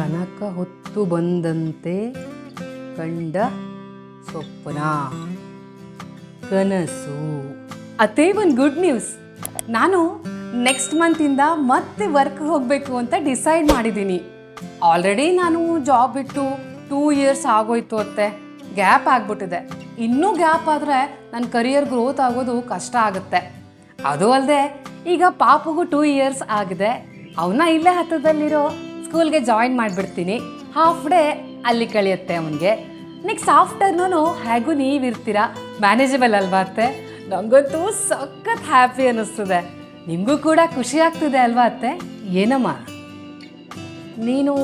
ಕನಕ ಹೊತ್ತು ಬಂದಂತೆ ಕಂಡ ಸ್ವಪ್ನ. ಕನಸು. ಅದೇ ಒಂದು ಗುಡ್ ನ್ಯೂಸ್ ನಾನು ನೆಕ್ಸ್ಟ್ ಮಂತಿಂದ ಮತ್ತೆ ವರ್ಕ್ ಹೋಗಬೇಕು ಅಂತ ಡಿಸೈಡ್ ಮಾಡಿದ್ದೀನಿ. ಆಲ್ರೆಡಿ ನಾನು ಜಾಬ್ ಬಿಟ್ಟು ಟೂ ಇಯರ್ಸ್ ಆಗೋಯ್ತು ಅತ್ತೆ. ಗ್ಯಾಪ್ ಆಗಿಬಿಟ್ಟಿದೆ. ಇನ್ನೂ ಗ್ಯಾಪ್ ಆದರೆ ನನ್ನ ಕರಿಯರ್ ಗ್ರೋತ್ ಆಗೋದು ಕಷ್ಟ ಆಗುತ್ತೆ. ಅದು ಅಲ್ಲದೆ ಈಗ ಪಾಪಗೂ ಟೂ ಇಯರ್ಸ್ ಆಗಿದೆ. ಅವನ್ನ ಇಲ್ಲೇ ಹತ್ತಿರದಲ್ಲಿರೋ ಸ್ಕೂಲ್ಗೆ ಜಾಯಿನ್ ಮಾಡಿಬಿಡ್ತೀನಿ. ಹಾಫ್ ಡೇ ಅಲ್ಲಿ ಕಳಿಯುತ್ತೆ ಅವನಿಗೆ. ನೆಕ್ಸ್ಟ್ ಆಫ್ಟರ್ನೂನು ಹೇಗೂ ನೀವಿರ್ತೀರಾ? ಮ್ಯಾನೇಜಬಲ್ ಅಲ್ವಾ ಅತ್ತೆ? ನನಗಂತೂ ಸಖತ್ ಹ್ಯಾಪಿ ಅನ್ನಿಸ್ತದೆ. ನಿಮಗೂ ಕೂಡ ಖುಷಿ ಆಗ್ತಿದೆ ಅಲ್ವಾ ಅತ್ತೆ? ಏನಮ್ಮ? ನೀನು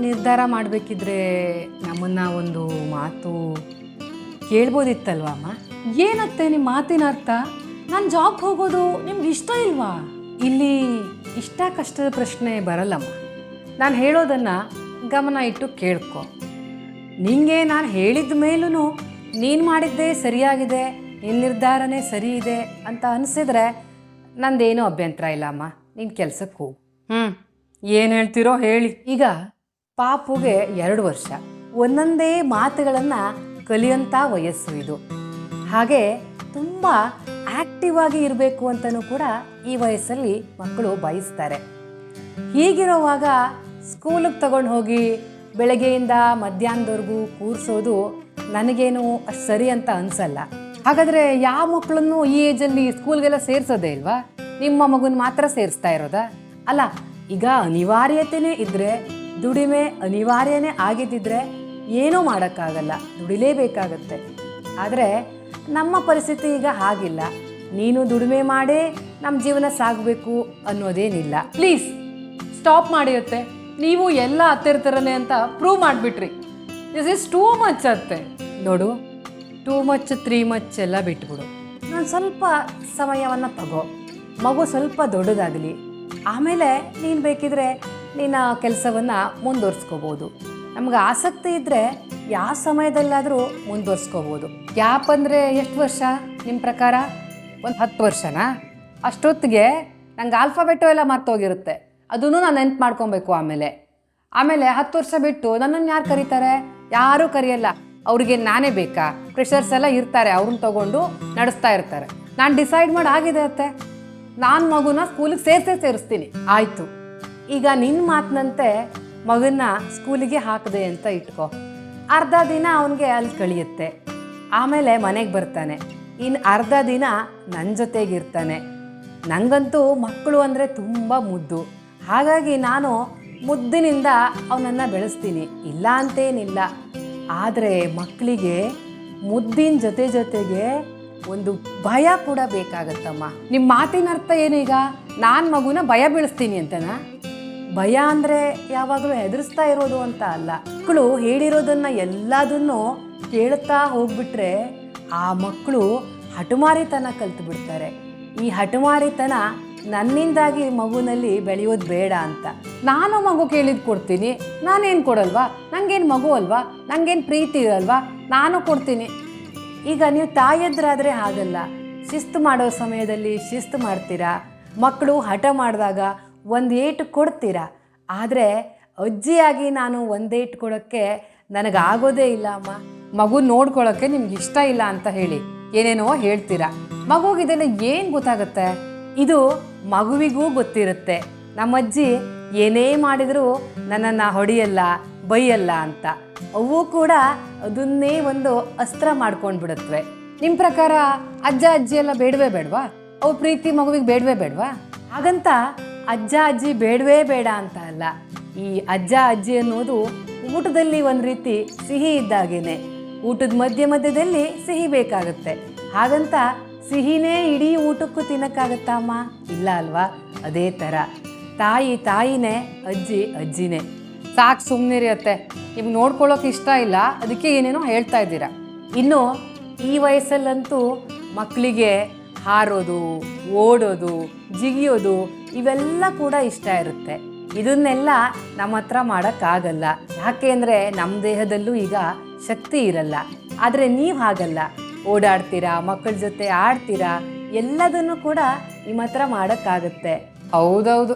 ನಿರ್ಧಾರ ಮಾಡಬೇಕಿದ್ರೆ ನಮ್ಮನ್ನು ಒಂದು ಮಾತು ಕೇಳ್ಬೋದಿತ್ತಲ್ವಾ ಅಮ್ಮ ಏನತ್ತೆ ನಿಮ್ಮ ಮಾತಿನ ಅರ್ಥ? ನಾನು ಜಾಬ್ ಹೋಗೋದು ನಿಮ್ಗೆ ಇಷ್ಟ ಇಲ್ವಾ? ಇಲ್ಲಿ ಇಷ್ಟ ಕಷ್ಟದ ಪ್ರಶ್ನೆ ಬರಲ್ಲಮ್ಮ. ನಾನು ಹೇಳೋದನ್ನು ಗಮನ ಇಟ್ಟು ಕೇಳ್ಕೊ. ನಿಂಗೆ ನಾನು ಹೇಳಿದ ಮೇಲೂ ನೀನು ಮಾಡಿದ್ದೇ ಸರಿಯಾಗಿದೆ ನಿನ್ನ ನಿರ್ಧಾರನೇ ಸರಿ ಇದೆ ಅಂತ ಅನಿಸಿದ್ರೆ ನಂದೇನೂ ಅಭ್ಯಂತರ ಇಲ್ಲ ಅಮ್ಮ ನಿನ್ನ ಕೆಲಸಕ್ಕೆ ಹೋಗು. ಹ್ಞೂ ಏನು ಹೇಳ್ತಿರೋ ಹೇಳಿ. ಈಗ ಪಾಪುಗೆ ಎರಡು ವರ್ಷ ಒಂದೊಂದೇ ಮಾತುಗಳನ್ನು ಕಲಿಯಂಥ ವಯಸ್ಸು ಇದು. ಹಾಗೆ ತುಂಬ ಆಕ್ಟಿವ್ ಆಗಿ ಇರಬೇಕು ಅಂತಲೂ ಕೂಡ ಈ ವಯಸ್ಸಲ್ಲಿ ಮಕ್ಕಳು ಬಯಸ್ತಾರೆ. ಹೀಗಿರೋವಾಗ ಸ್ಕೂಲಿಗೆ ತಗೊಂಡು ಹೋಗಿ ಬೆಳಗ್ಗೆಯಿಂದ ಮಧ್ಯಾಹ್ನದವರೆಗೂ ಕೂರಿಸೋದು ನನಗೇನು ಸರಿ ಅಂತ ಅನ್ಸಲ್ಲ. ಹಾಗಾದರೆ ಯಾವ ಮಕ್ಕಳನ್ನು ಈ ಏಜಲ್ಲಿ ಸ್ಕೂಲ್ಗೆಲ್ಲ ಸೇರಿಸೋದೇ ಇಲ್ವಾ? ನಿಮ್ಮ ಮಗುನ ಮಾತ್ರ ಸೇರಿಸ್ತಾ ಇರೋದಾ? ಅಲ್ಲ, ಈಗ ಅನಿವಾರ್ಯತೆನೇ ಇದ್ದರೆ ದುಡಿಮೆ ಅನಿವಾರ್ಯನೇ ಆಗಿದ್ದಿದ್ರೆ ಏನೂ ಮಾಡೋಕ್ಕಾಗಲ್ಲ, ದುಡಿಲೇಬೇಕಾಗತ್ತೆ. ಆದರೆ ನಮ್ಮ ಪರಿಸ್ಥಿತಿ ಈಗ ಹಾಗಿಲ್ಲ. ನೀನು ದುಡಿಮೆ ಮಾಡೇ ನಮ್ಮ ಜೀವನ ಸಾಗಬೇಕು ಅನ್ನೋದೇನಿಲ್ಲ. ಪ್ಲೀಸ್, ಸ್ಟಾಪ್ ಮಾಡಿರುತ್ತೆ ನೀವು ಎಲ್ಲ ಹತ್ತಿರ್ತಾರನೆ ಅಂತ ಪ್ರೂವ್ ಮಾಡಿಬಿಟ್ರಿ. ದಿಸ್ ಇಸ್ ಟೂ ಮಚ್ ಅತ್ತೆ. ನೋಡು ಟೂ ಮಚ್ ತ್ರೀ ಮಚ್ ಎಲ್ಲ ಬಿಟ್ಬಿಡು. ನಾನು ಸ್ವಲ್ಪ ಸಮಯವನ್ನು ತಗೋ. ಮಗು ಸ್ವಲ್ಪ ದೊಡ್ಡದಾಗಲಿ. ಆಮೇಲೆ ನೀನು ಬೇಕಿದ್ರೆ ನಿನ್ನ ಕೆಲಸವನ್ನು ಮುಂದುವರ್ಸ್ಕೋಬೋದು. ನಮ್ಗೆ ಆಸಕ್ತಿ ಇದ್ದರೆ ಯಾವ ಸಮಯದಲ್ಲಾದರೂ ಮುಂದುವರ್ಸ್ಕೋಬೋದು. ಗ್ಯಾಪ್ ಅಂದರೆ ಎಷ್ಟು ವರ್ಷ ನಿಮ್ಮ ಪ್ರಕಾರ? ಒಂದು ಹತ್ತು ವರ್ಷನಾ? ಅಷ್ಟೊತ್ತಿಗೆ ನಂಗೆ ಆಲ್ಫಾಬೆಟು ಎಲ್ಲ ಮರ್ತೋಗಿರುತ್ತೆ. ಅದನ್ನು ನಾನು ನೆನ್ಪು ಮಾಡ್ಕೊಬೇಕು ಆಮೇಲೆ. ಆಮೇಲೆ ಹತ್ತು ವರ್ಷ ಬಿಟ್ಟು ನನ್ನನ್ನು ಯಾರು ಕರೀತಾರೆ? ಯಾರೂ ಕರೆಯಲ್ಲ. ಅವ್ರಿಗೆ ನಾನೇ ಬೇಕಾ? ಪ್ರೆಷರ್ಸ್ ಎಲ್ಲ ಇರ್ತಾರೆ ಅವ್ರನ್ನ ತಗೊಂಡು ನಡೆಸ್ತಾ ಇರ್ತಾರೆ. ನಾನು ಡಿಸೈಡ್ ಮಾಡಿ ಆಗಿದೆ ಅತ್ತೆ. ನಾನು ಮಗುನ ಸ್ಕೂಲಿಗೆ ಸೇರಿಸೇ ಸೇರಿಸ್ತೀನಿ. ಆಯಿತು. ಈಗ ನಿನ್ನ ಮಾತಿನಂತೆ ಮಗನ್ನ ಸ್ಕೂಲಿಗೆ ಹಾಕಿದೆ ಅಂತ ಇಟ್ಕೋ. ಅರ್ಧ ದಿನ ಅವನಿಗೆ ಅಲ್ಲಿ ಕಳಿಯುತ್ತೆ. ಆಮೇಲೆ ಮನೆಗೆ ಬರ್ತಾನೆ. ಇನ್ನು ಅರ್ಧ ದಿನ ನನ್ನ ಜೊತೆಗಿರ್ತಾನೆ ನನಗಂತೂ ಮಕ್ಕಳು ಅಂದರೆ ತುಂಬ ಮುದ್ದು. ಹಾಗಾಗಿ ನಾನು ಮುದ್ದಿನಿಂದ ಅವನನ್ನು ಬೆಳೆಸ್ತೀನಿ. ಇಲ್ಲ ಅಂತೇನಿಲ್ಲ ಆದರೆ ಮಕ್ಕಳಿಗೆ ಮುದ್ದಿನ ಜೊತೆ ಜೊತೆಗೆ ಒಂದು ಭಯ ಕೂಡ ಬೇಕಾಗತ್ತಮ್ಮ. ನಿಮ್ಮ ಮಾತಿನ ಅರ್ಥ ಏನೀಗ ನಾನು ಮಗುನ ಭಯ ಬೆಳೆಸ್ತೀನಿ ಅಂತನಾ? ಭಯ ಅಂದರೆ ಯಾವಾಗಲೂ ಹೆದರಿಸ್ತಾ ಇರೋದು ಅಂತ ಅಲ್ಲ. ಮಕ್ಕಳು ಹೇಳಿರೋದನ್ನು ಎಲ್ಲದನ್ನು ಕೇಳ್ತಾ ಹೋಗ್ಬಿಟ್ರೆ ಆ ಮಕ್ಕಳು ಹಠಮಾರಿತನ ಕಲ್ತು ಬಿಡ್ತಾರೆ ಈ ಹಠಮಾರಿತನ ನನ್ನಿಂದಾಗಿ ಮಗುನಲ್ಲಿ ಬೆಳೆಯೋದು ಬೇಡ ಅಂತ. ನಾನು ಮಗು ಕೇಳಿದ್ ಕೊಡ್ತೀನಿ. ನಾನೇನು ಕೊಡಲ್ವಾ? ನನಗೇನು ಮಗು ಅಲ್ವಾ? ನನಗೇನು ಪ್ರೀತಿ ಇರಲ್ವಾ? ನಾನು ಕೊಡ್ತೀನಿ. ಈಗ ನೀವು ತಾಯದ್ರಾದರೆ ಹಾಗಲ್ಲ. ಶಿಸ್ತು ಮಾಡೋ ಸಮಯದಲ್ಲಿ ಶಿಸ್ತು ಮಾಡ್ತೀರಾ? ಮಕ್ಕಳು ಹಠ ಮಾಡಿದಾಗ ಒಂದು ಏಟು ಕೊಡ್ತೀರಾ? ಆದರೆ ಅಜ್ಜಿಯಾಗಿ ನಾನು ಒಂದೇಟು ಕೊಡೋಕ್ಕೆ ನನಗಾಗೋದೇ ಇಲ್ಲ ಅಮ್ಮ. ಮಗು ನೋಡ್ಕೊಳ್ಳೋಕ್ಕೆ ನಿಮ್ಗೆ ಇಷ್ಟ ಇಲ್ಲ ಅಂತ ಹೇಳಿ. ಏನೇನೋ ಹೇಳ್ತೀರಾ? ಮಗುಗಿದೆಲ್ಲ ಏನು ಗೊತ್ತಾಗುತ್ತೆ? ಇದು ಮಗುವಿಗೂ ಗೊತ್ತಿರುತ್ತೆ. ನಮ್ಮಜ್ಜಿ ಏನೇ ಮಾಡಿದರೂ ನನ್ನನ್ನು ಹೊಡೆಯಲ್ಲ, ಬೈಯಲ್ಲ ಅಂತ. ಅವು ಕೂಡ ಅದನ್ನೇ ಒಂದು ಅಸ್ತ್ರ ಮಾಡ್ಕೊಂಡು ಬಿಡುತ್ತವೆ ನಿಮ್ಮ ಪ್ರಕಾರ ಅಜ್ಜ, ಅಜ್ಜಿ ಎಲ್ಲ ಬೇಡವೇ ಬೇಡವಾ? ಅವು ಪ್ರೀತಿ ಮಗುವಿಗೆ ಬೇಡವೇ ಬೇಡವಾ? ಹಾಗಂತ ಅಜ್ಜ, ಅಜ್ಜಿ ಬೇಡವೇ ಬೇಡ ಅಂತ ಅಲ್ಲ. ಈ ಅಜ್ಜ, ಅಜ್ಜಿ ಅನ್ನೋದು ಊಟದಲ್ಲಿ ಒಂದು ರೀತಿ ಸಿಹಿ ಇದ್ದಾಗೇನೆ. ಊಟದ ಮಧ್ಯ ಮಧ್ಯದಲ್ಲಿ ಸಿಹಿ ಬೇಕಾಗುತ್ತೆ. ಹಾಗಂತ ಸಿಹಿನೇ ಇಡೀ ಊಟಕ್ಕೂ ತಿನ್ನಕ್ಕಾಗತ್ತಾ ಅಮ್ಮ? ಇಲ್ಲ ಅಲ್ವಾ? ಅದೇ ಥರ ತಾಯಿ ತಾಯಿನೇ, ಅಜ್ಜಿ ಅಜ್ಜಿನೇ. ಸಾಕು ಸುಮ್ಮನೆ ಅತ್ತೆ ನಿಮ್ಗೆ ನೋಡ್ಕೊಳ್ಳೋಕೆ ಇಷ್ಟ ಇಲ್ಲ. ಅದಕ್ಕೆ ಏನೇನೋ ಹೇಳ್ತಾ ಇದ್ದೀರಾ. ಇನ್ನು ಈ ವಯಸ್ಸಲ್ಲಂತೂ ಮಕ್ಕಳಿಗೆ ಹಾರೋದು, ಓಡೋದು, ಜಿಗಿಯೋದು ಇವೆಲ್ಲ ಕೂಡ ಇಷ್ಟ ಇರುತ್ತೆ. ಇದನ್ನೆಲ್ಲ ನಮ್ಮ ಹತ್ರ ಮಾಡೋಕ್ಕಾಗಲ್ಲ. ಯಾಕೆ ಅಂದರೆ ನಮ್ಮ ದೇಹದಲ್ಲೂ ಈಗ ಶಕ್ತಿ ಇರಲ್ಲ. ಆದರೆ ನೀವು ಹಾಗಲ್ಲ. ಓಡಾಡ್ತೀರಾ ಮಕ್ಕಳ ಜೊತೆ ಆಡ್ತೀರಾ ಎಲ್ಲದನ್ನು ಕೂಡ ನಿಮ್ಮ ಹತ್ರ ಮಾಡೋಕ್ಕಾಗತ್ತೆ. ಹೌದೌದು.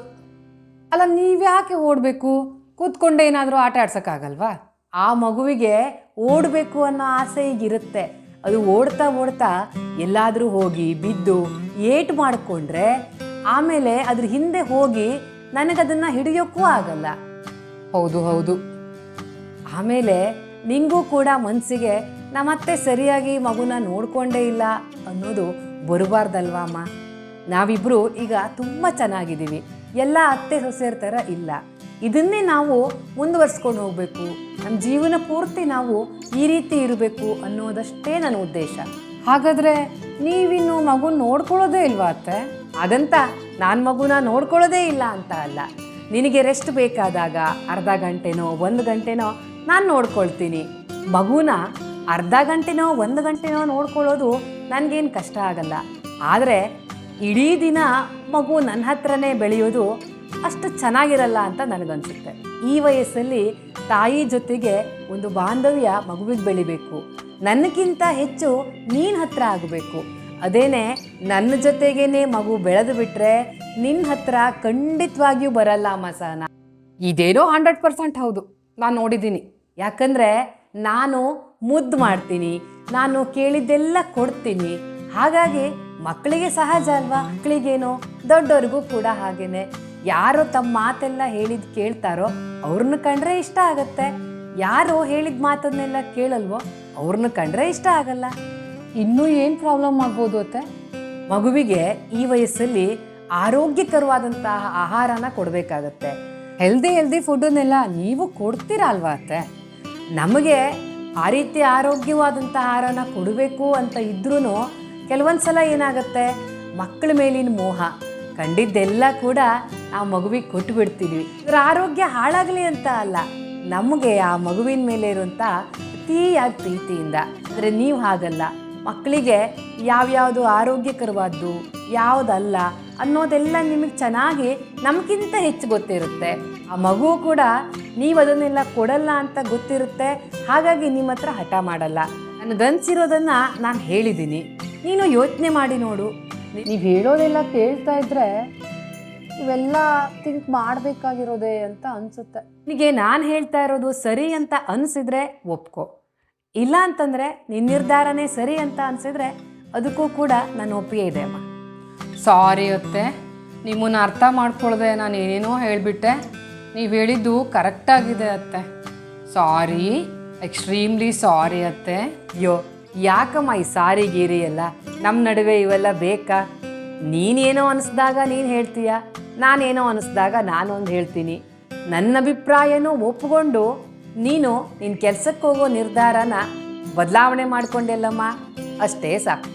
ಅಲ್ಲ ನೀವ್ಯಾಕೆ ಓಡಬೇಕು? ಕೂತ್ಕೊಂಡೆ ಏನಾದರೂ ಆಟ ಆಡ್ಸೋಕ್ಕಾಗಲ್ವಾ? ಆ ಮಗುವಿಗೆ ಓಡಬೇಕು ಅನ್ನೋ ಆಸೆ ಈಗಿರುತ್ತೆ. ಅದು ಓಡ್ತಾ ಓಡ್ತಾ ಎಲ್ಲಾದರೂ ಹೋಗಿ ಬಿದ್ದು ಏಟು ಮಾಡಿಕೊಂಡ್ರೆ ಆಮೇಲೆ ಅದ್ರ ಹಿಂದೆ ಹೋಗಿ ನನಗದನ್ನು ಹಿಡಿಯೋಕ್ಕೂ ಆಗಲ್ಲ. ಹೌದು ಹೌದು. ಆಮೇಲೆ ನಿಂಗೂ ಕೂಡ ಮನಸ್ಸಿಗೆ ನಮ್ಮತ್ತೆ ಸರಿಯಾಗಿ ಮಗುನ ನೋಡ್ಕೊಂಡೇ ಇಲ್ಲ ಅನ್ನೋದು ಬರಬಾರ್ದಲ್ವಾ, ಅಮ್ಮ? ನಾವಿಬ್ಬರು ಈಗ ತುಂಬ ಚೆನ್ನಾಗಿದ್ದೀವಿ. ಎಲ್ಲ ಅತ್ತೆ ಸೊಸೆಯರ ಥರ ಇಲ್ಲ. ಇದನ್ನೇ ನಾವು ಮುಂದುವರ್ಸ್ಕೊಂಡು ಹೋಗಬೇಕು. ನಮ್ಮ ಜೀವನ ಪೂರ್ತಿ ನಾವು ಈ ರೀತಿ ಇರಬೇಕು ಅನ್ನೋದಷ್ಟೇ ನನ್ನ ಉದ್ದೇಶ. ಹಾಗಾದರೆ ನೀವಿನ್ನು ಮಗು ನೋಡ್ಕೊಳ್ಳೋದೇ ಇಲ್ವಾ ಅತ್ತೆ? ಅದಂತ ನಾನು ಮಗುನ ನೋಡ್ಕೊಳ್ಳೋದೇ ಇಲ್ಲ ಅಂತ ಅಲ್ಲ. ನಿನಗೆ ರೆಸ್ಟ್ ಬೇಕಾದಾಗ ಅರ್ಧ ಗಂಟೆನೋ ಒಂದು ಗಂಟೆನೋ ನಾನು ನೋಡ್ಕೊಳ್ತೀನಿ. ಮಗುನ ಅರ್ಧ ಗಂಟೆನೋ ಒಂದು ಗಂಟೆನೋ ನೋಡ್ಕೊಳ್ಳೋದು ನನಗೇನು ಕಷ್ಟ ಆಗಲ್ಲ. ಆದರೆ ಇಡೀ ದಿನ ಮಗು ನನ್ನ ಹತ್ರನೇ ಬೆಳೆಯೋದು ಅಷ್ಟು ಚೆನ್ನಾಗಿರಲ್ಲ ಅಂತ ನನಗನ್ಸುತ್ತೆ. ಈ ವಯಸ್ಸಲ್ಲಿ ತಾಯಿ ಜೊತೆಗೆ ಒಂದು ಬಾಂಧವ್ಯ ಮಗುವಿಗೆ ಬೆಳಿಬೇಕು. ನನಗಿಂತ ಹೆಚ್ಚು ನೀನು ಹತ್ರ ಆಗಬೇಕು. ಅದೇನೆ ನನ್ನ ಜೊತೆಗೇನೆ ಮಗು ಬೆಳೆದು ಬಿಟ್ರೆ ನಿನ್ನ ಹತ್ರ ಖಂಡಿತವಾಗಿಯೂ ಬರಲ್ಲ ಮಸಾನ. ಇದೇನೋ ಹಂಡ್ರೆಡ್ ಪರ್ಸೆಂಟ್ ಹೌದು. ನಾನು ನೋಡಿದ್ದೀನಿ. ಯಾಕಂದರೆ ನಾನು ಮುದ್ದು ಮಾಡ್ತೀನಿ. ನಾನು ಕೇಳಿದ್ದೆಲ್ಲ ಕೊಡ್ತೀನಿ. ಹಾಗಾಗಿ ಮಕ್ಕಳಿಗೆ ಸಹಜ ಅಲ್ವಾ? ಮಕ್ಕಳಿಗೇನು ದೊಡ್ಡವ್ರಿಗೂ ಕೂಡ ಹಾಗೇನೆ. ಯಾರು ತಮ್ಮ ಮಾತೆಲ್ಲ ಹೇಳಿದ್ ಕೇಳ್ತಾರೋ ಅವ್ರನ್ನ ಕಂಡ್ರೆ ಇಷ್ಟ ಆಗತ್ತೆ. ಯಾರು ಹೇಳಿದ ಮಾತನ್ನೆಲ್ಲ ಕೇಳಲ್ವೋ ಅವ್ರನ್ನ ಕಂಡ್ರೆ ಇಷ್ಟ ಆಗಲ್ಲ. ಇನ್ನೂ ಏನು ಪ್ರಾಬ್ಲಮ್ ಆಗ್ಬೋದು ಅತ್ತೆ? ಮಗುವಿಗೆ ಈ ವಯಸ್ಸಲ್ಲಿ ಆರೋಗ್ಯಕರವಾದಂತಹ ಆಹಾರನ ಕೊಡಬೇಕಾಗತ್ತೆ. ಹೆಲ್ದಿ ಹೆಲ್ದಿ ಫುಡ್ಡನ್ನೆಲ್ಲ ನೀವು ಕೊಡ್ತೀರಾ ಅಲ್ವಾ ಅತ್ತೆ? ನಮಗೆ ಆ ರೀತಿ ಆರೋಗ್ಯವಾದಂಥ ಆಹಾರನ ಕೊಡಬೇಕು ಅಂತ ಇದ್ರೂ ಕೆಲವೊಂದು ಸಲ ಏನಾಗುತ್ತೆ? ಮಕ್ಕಳ ಮೇಲಿನ ಮೋಹ. ಕಂಡಿದ್ದೆಲ್ಲ ಕೂಡ ಆ ಮಗುವಿಗೆ ಕೊಟ್ಟು ಬಿಡ್ತೀವಿ. ಇವರ ಆರೋಗ್ಯ ಹಾಳಾಗಲಿ ಅಂತ ಅಲ್ಲ, ನಮಗೆ ಆ ಮಗುವಿನ ಮೇಲೆ ಇರುವಂಥ ಅತಿಯಾದ ಪ್ರೀತಿಯಿಂದ. ಅಂದರೆ ನೀವು ಹಾಗಲ್ಲ. ಮಕ್ಕಳಿಗೆ ಯಾವ್ಯಾವುದು ಆರೋಗ್ಯಕರವಾದ್ದು, ಯಾವುದಲ್ಲ ಅನ್ನೋದೆಲ್ಲ ನಿಮಗೆ ಚೆನ್ನಾಗಿ ನಮಗಿಂತ ಹೆಚ್ಚು ಗೊತ್ತಿರುತ್ತೆ. ಆ ಮಗು ಕೂಡ ನೀವು ಅದನ್ನೆಲ್ಲ ಕೊಡಲ್ಲ ಅಂತ ಗೊತ್ತಿರುತ್ತೆ. ಹಾಗಾಗಿ ನಿಮ್ಮ ಹತ್ರ ಹಠ ಮಾಡಲ್ಲ. ನನಗನ್ಸಿರೋದನ್ನು ನಾನು ಹೇಳಿದ್ದೀನಿ ನೀನು ಯೋಚನೆ ಮಾಡಿ ನೋಡು. ನೀವು ಹೇಳೋದೆಲ್ಲ ಕೇಳ್ತಾ ಇದ್ರೆ ಇವೆಲ್ಲ ಥಿಂಕ್ ಮಾಡಬೇಕಾಗಿರೋದೇ ಅಂತ ಅನಿಸುತ್ತೆ. ನಿನಗೆ ನಾನು ಹೇಳ್ತಾ ಇರೋದು ಸರಿ ಅಂತ ಅನಿಸಿದ್ರೆ ಒಪ್ಕೊ. ಇಲ್ಲ ಅಂತಂದರೆ ನಿನ್ನ ನಿರ್ಧಾರನೇ ಸರಿ ಅಂತ ಅನಿಸಿದ್ರೆ ಅದಕ್ಕೂ ಕೂಡ ನನ್ನ ಒಪ್ಪಿಗೆ ಇದೆ ಅಮ್ಮ. ಸಾರಿ ಅತ್ತೆ. ನಿಮ್ಮನ್ನು ಅರ್ಥ ಮಾಡ್ಕೊಳ್ದೆ ನಾನು ಏನೇನೋ ಹೇಳಿಬಿಟ್ಟೆ. ನೀವು ಹೇಳಿದ್ದು ಕರೆಕ್ಟಾಗಿದೆ ಅತ್ತೆ. ಸಾರಿ ಎಕ್ಸ್ಟ್ರೀಮ್ಲಿ ಸಾರಿ ಅತ್ತೆ. ಅಯ್ಯೋ ಯಾಕಮ್ಮ ಈ ಸಾರಿ ಗೀರಿ ಎಲ್ಲ? ನಮ್ಮ ನಡುವೆ ಇವೆಲ್ಲ ಬೇಕಾ? ನೀನೇನೋ ಅನಿಸ್ದಾಗ ನೀನು ಹೇಳ್ತೀಯ? ನಾನೇನೋ ಅನಿಸ್ದಾಗ ನಾನೊಂದು ಹೇಳ್ತೀನಿ. ನನ್ನ ಅಭಿಪ್ರಾಯನೂ ಒಪ್ಪಿಕೊಂಡು ನೀನು ನಿನ್ನ ಕೆಲಸಕ್ಕೆ ಹೋಗೋ ನಿರ್ಧಾರನ ಬದಲಾವಣೆ ಮಾಡ್ಕೊಂಡೆಲ್ಲಮ್ಮ? ಅಷ್ಟೇ ಸಾಕು.